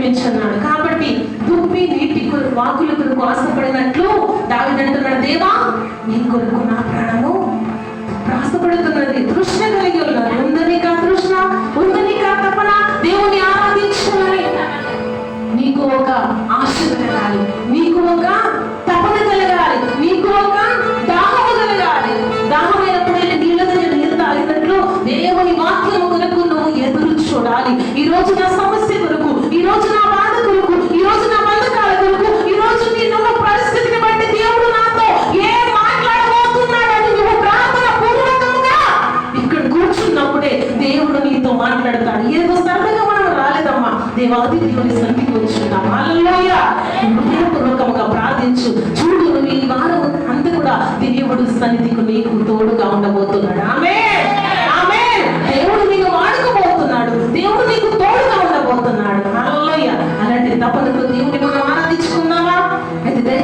నడిపించున్నాడు కాబట్టి దుమ్మి నీటి కొరకు వాకుల కొరకు ఆశపడినట్లు దావిదంటున్నాడు దేవా నీ కొరకు నా ప్రాణము ఆశపడుతున్నది తృష్ణ కలిగి ఉన్నది ఉందని కా తృష్ణ ఉందని కా తపన. దేవుని ఆరాధించాలి. నీకు ఒక ఆశ కలగాలి. నీకు ఒక తపన కలగాలి. నీకు ఒక దాహం కలగాలి. దాహమైనప్పుడైతే నీళ్ళ దగ్గర నీరు తాగినట్లు దేవుని వాక్యము కొరకు నువ్వు ఎదురు చూడాలి. ఈ రోజు నా మాట్లాడతాడు ఏదో సరదాగా మనం రాలేదమ్మా? దేవాది దేవుని సన్నిధికి వచ్చున్నాం. హల్లెలూయ. హృదయపూర్వకముగా ప్రార్థించు. చూడు నువ్వు ఈ వారం అంత కూడా దేవుడు సన్నిధికి నీకు తోడుగా ఉండబోతున్నాడు. ఆమె ఆమె దేవుడు నీకు వాడుకోబోతున్నాడు. దేవుడు నీకు తోడుగా ఉండబోతున్నాడు. హల్లెలూయ. అలాంటి తపనతో దేవుని మనం ఆరాధించుకున్నావా అయితే